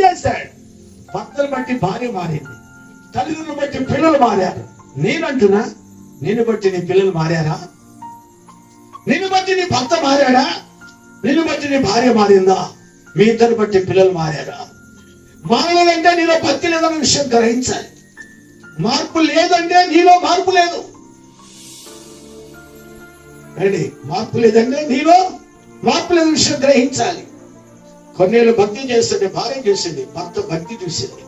చేశాడు. భక్తులు బట్టి భార్య మారింది. తల్లిదండ్రులు బట్టి పిల్లలు మారారు. నేనంటున్నా నిన్ను బట్టి నీ పిల్లలు మారారా? నిన్ను బట్టి నీ భర్త మారాడా? నిన్ను బట్టి నీ భార్య మారిందా? మీ ఇద్దరు బట్టి పిల్లలు మారారా? మారాలంటే నీలో భక్తి లేదన్న విషయం గ్రహించాలి. మార్పు లేదంటే నీలో మార్పు లేదు. రండి మార్పు లేదంటే నీలో మార్పు లేని విషయం గ్రహించాలి. కొన్నేళ్ళు భక్తి చేస్తుంటే భార్య చూసింది భర్త భక్తి చూసింది.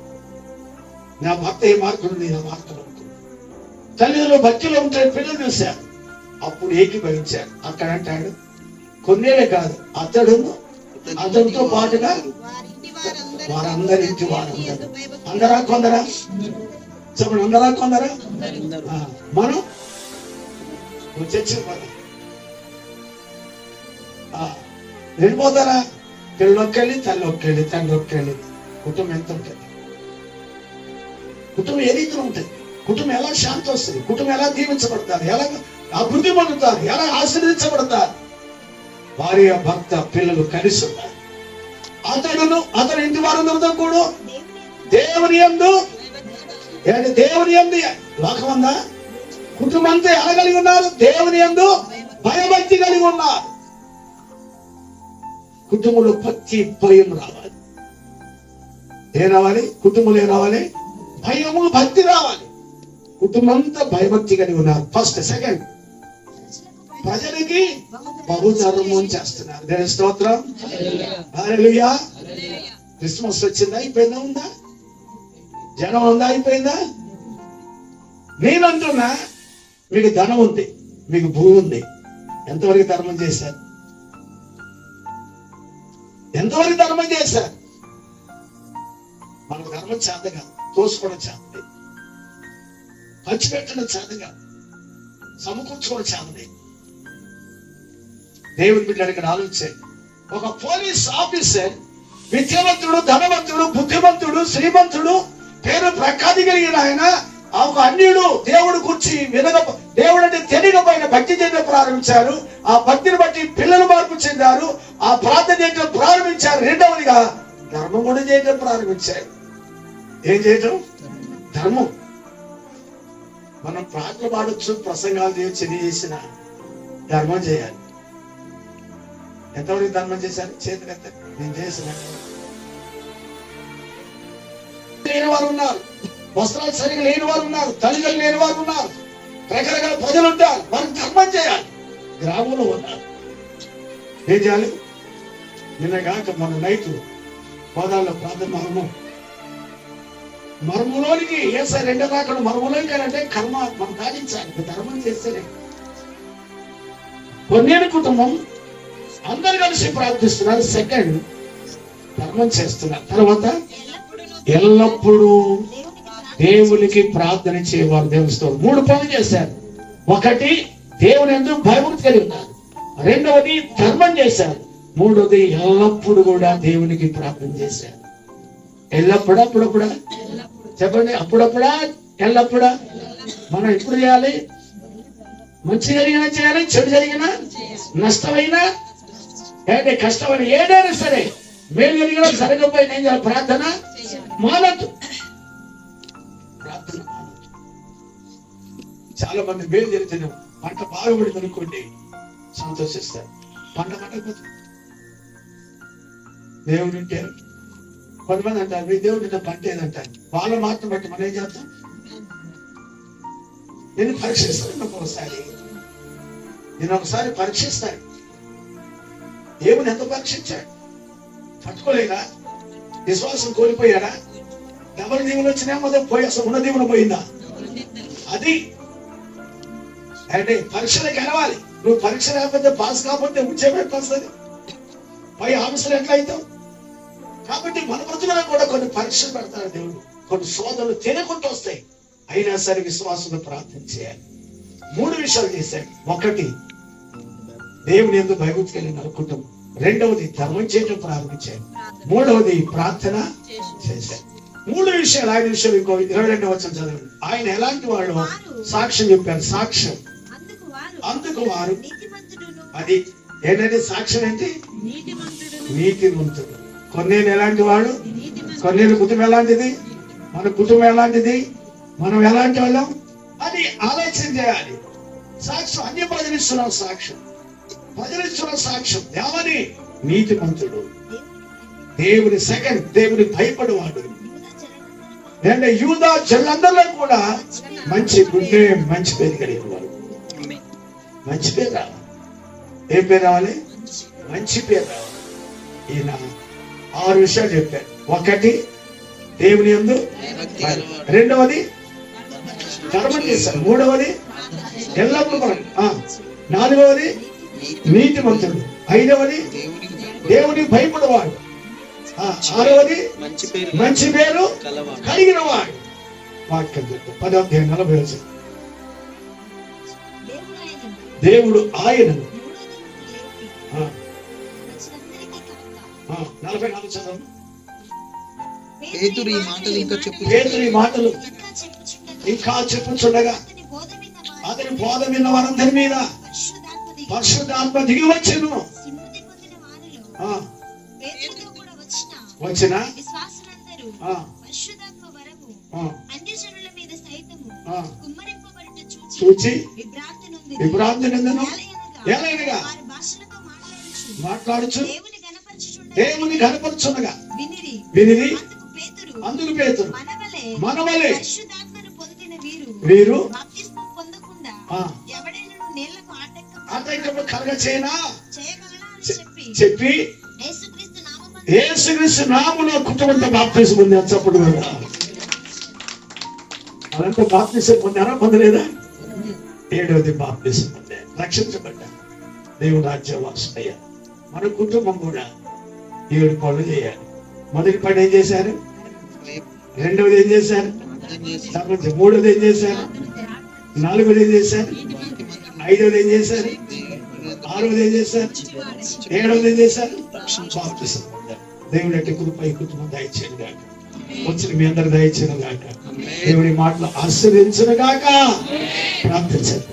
నా భర్త ఏ మార్పులు నేను మార్పులు తల్లిదండ్రులు భక్తిలో ఉంటాయి పిల్లలు చూశారు. అప్పుడు ఏకీభవించారు అక్కడ అంటాడు కొన్నేళ్ళే కాదు అతడు అతనితో పాటుగా వారింటి వారందరింటి వారందరూ. అందరా కొందరా? చెప్పండి అందరా కొందరా? మనం నువ్వు చర్చకు వెళ్ళిపోతారా? పిల్లలు ఒక్కెళ్ళి తల్లి ఒక్కెళ్ళి తండ్రి ఒక్కెళ్ళి కుటుంబం ఎంత ఉంటుంది కుటుంబం ఏ రీతిలో ఉంటుంది కుటుంబం ఎలా శాంతి వస్తుంది కుటుంబం ఎలా దీవించబడతారు ఎలా అభివృద్ధి పొందుతారు ఎలా ఆశీర్వదించబడతారు భార్య భర్త పిల్లలు కలిసి ఉన్నారు అతడును అతని ఇంటి వారందరితో కూడా దేవుని యందు ఏంటి దేవుని యందు లోకం ఉందా కుటుంబంతో ఎలా కలిగి ఉన్నారు దేవుని యందు భయభక్తి కలిగి ఉన్నారు కుటుంబంలో భక్తి భయం రావాలి. ఏ రావాలి? కుటుంబంలో ఏం రావాలి? భయము భక్తి రావాలి. కుటుంబం అంతా భయభక్తి కలిగి ఉన్నారు. ఫస్ట్ సెకండ్ ప్రజలకి బహుధర్మం చేస్తున్నారు. దేని స్తోత్రం. క్రిస్మస్ వచ్చిందా? అయిపోయిందా? ఉందా? జనం ఉందా? అయిపోయిందా? నేను అంటున్నా మీకు ధనం ఉంది మీకు భూమి ఉంది. ఎంతవరకు ధర్మం చేశారు? ఎంతవరకు ధర్మం చేశారు? మనకు ధర్మం చేతగా తోసుకోవడం చేతది ఖర్చు పెట్టడం చేతగా సమకూర్చుకోవడం చేతది దేవుని బిడ్డలు ఇక్కడ ఆలోచించండి ఒక పోలీస్ ఆఫీసర్ విద్యావంతుడు ధనవంతుడు బుద్ధిమంతుడు శ్రీమంతుడు పేరు ప్రఖ్యాతి కలిగిన ఆయన ఒక అన్యుడు దేవుడు కూర్చి వినగ దేవుడు అంటే తెలియకపోయిన భక్తి చేయడం ప్రారంభించారు. ఆ భక్తిని బట్టి పిల్లలు మార్పు చెందారు. ఆ ప్రార్థన చేయడం ప్రారంభించారు. రెండవదిగా ధర్మం కూడా చేయడం ప్రారంభించారు. ఏం చేయటం? ధర్మం. మనం ప్రార్థన పాడొచ్చు ప్రసంగాలు చేయొచ్చు ఎన్ని చేసిన ధర్మం చేయాలి. ఎంతవరకు ధర్మం చేశారు? చేతులు నేను చేసిన. లేని వారు ఉన్నారు. వస్త్రాలు సరిగా లేని వారు ఉన్నారు. తల్లిదండ్రులు లేని వారు ఉన్నారు. రకరకాల ప్రజలు ఉంటారు. వారికి ధర్మం చేయాలి. గ్రామంలో ఉన్నారు. ఏం చేయాలి? నిన్న మన నైట్ పాదాల్లో ప్రార్థన మర్మం. మర్మలోనికి ఏసా రెండో రాకడు మర్మలోనికి అంటే కర్మ మనం సాధించాలి ధర్మం చేస్తేనే. కొన్నేడు కుటుంబం అందరు కలిసి ప్రార్థిస్తున్నారు సెకండ్ ధర్మం చేస్తున్నారు. తర్వాత ఎల్లప్పుడూ దేవునికి ప్రార్థన చేయవారు దేవునితో మూడు పనులు చేశారు. ఒకటి దేవుని ఎందుకు భయభక్తి కలిగి ఉన్నారు. రెండవది ధర్మం చేశారు. మూడోది ఎల్లప్పుడు కూడా దేవునికి ప్రార్థన చేశాను ఎల్లప్పుడా అప్పుడప్పుడా? చెప్పండి అప్పుడప్పుడా? ఎల్లప్పుడా? మనం ఎప్పుడు చేయాలి? మంచి జరిగినా చేయాలి చెడు జరిగినా నష్టమైనా? ఏంటి కష్టమైన? ఏదైనా సరే మేలు జరిగినా జరగకపోయినా ఏం చేయాలి ప్రార్థన? మానద్దు. ప్రార్థన చాలా మంది మేలు జరిగితే పంట బాగుపడింది అనుకోండి సంతోషిస్తారు. పంట పండకపోతే దేవుడు ఉంటే కొంతమంది అంటారు మీ దేవుడు నిన్న పంట ఏదంటారు? వాళ్ళ మాత్రం బట్టి మనం ఏం చేస్తాం నేను పరీక్షిస్తాను నాకు ఒకసారి. నేను ఒకసారి పరీక్షిస్తాను. దేవుని ఎంత పరీక్షించాడు. పట్టుకోలేదా? విశ్వాసం కోల్పోయాడా? డబల్ దీవులు వచ్చినా మొదలు పోయి అసలు ఉన్న దీవులు పోయిందా? అది. అంటే పరీక్షలు గెలవాలి. నువ్వు పరీక్ష లేకపోతే పాస్ కాకపోతే ఉద్యోగం ఎట్లా వస్తుంది పై ఆఫీసులు ఎట్లా అవుతావు? కాబట్టి మన బ్రతుకులో కూడా కొన్ని పరీక్షలు పెడతారు దేవుడు. కొన్ని శోధనలు తినకుండా వస్తాయి. అయినా సరే విశ్వాసంతో ప్రార్థన చేయాలి. మూడు విషయాలు చేశాడు. ఒకటి దేవుని ఎందుకు భయభక్తి కుటుంబం రెండవది ధర్మం చేయడం ప్రారంభించాడు. మూడవది ప్రార్థన చేశాడు. మూడు విషయాలు ఆయన విషయం ఇంకో ఇరవై రెండు వచ్చిన చదవండి. ఆయన ఎలాంటి వాడు సాక్ష్యం చెప్పారు. సాక్ష్యం. అందుకు వారు అది ఏంటంటే సాక్ష్యం ఏంటి నీతిమంతుడును. నీతిమంతుడు. కొన్నేలు ఎలాంటి వాడు? కొన్నేలు కుటుంబం ఎలాంటిది? మన కుటుంబం ఎలాంటిది? మనం ఎలాంటి వాళ్ళం? అని ఆలోచన చేయాలి. సాక్ష్యం అన్ని ప్రజలిస్తున్నాం సాక్ష్యం. ప్రజలిస్తున్న సాక్ష్యం. దేవని నీతి మంతుడు దేవుని సెకండ్ దేవుని భయపడేవాడు. అంటే యూదా చెల్లందరిలో కూడా మంచి గుండె మంచి పేరు కలిగిన వాడు మంచి పేరు రావాలి. ఏం పేరు రావాలి? మంచి పేరు రావాలి. ఈయన ఆరు విషయాలు చెప్పారు ఒకటి దేవుని ఎందు రెండవది కర్మం చేశారు మూడవది ఎల్లప్పుడు మనం ఆ, నాలుగవది నీతిమంతుడు ఐదవది దేవుని భయపడవాడు ఆరవది మంచి పేరు కలిగిన వాడు. వాక్యం చెప్తా పదార్థం నలభై వచ్చి దేవుడు ఆయనను నలభై నాలుగు చదవం పేతురు ఈ మాటలు ఇంకా చెప్పు. పేతురు ఈ మాటలు ఇంకా చెప్పుచుండగా అతని బోధ విన్న వారందరి మీద పరిశుద్ధాత్మ దిగి వచ్చెను? చూచి విభ్రాంతి నొందెను. మాట్లాడుచు. దేవుని కనపరుచుండగా. వినిరి. అందుకు పేతురు మనవలే వీరు ఆటంకము చెప్పి ఏసుక్రీస్తు నామున కుటుంబంతో బాప్తీసం ఉంది కదా. బాప్తీసం పొందారా? పొందలేదా? ఏడవది బాప్తీసం పొందే రక్షించబడ్డా దేవుడు మన కుటుంబం కూడా ఏడు పనులు చేయాలి. మొదటి పని ఏం చేశారు? రెండవది ఏం చేశారు? తర్వాత మూడవది ఏం చేశారు? నాలుగవది ఏం చేశారు? ఐదవది ఏం చేశారు? ఆరవది ఏం చేశారు? ఏడవది ఏం చేశారు? దేవుడు అంటే కృపై కుటుంబం దయచేయండి గాక. వచ్చిన మీ అందరు దయచేయను గాక. దేవుడి మాటలు ఆశ్రయించను గాక. ప్రార్థించండి.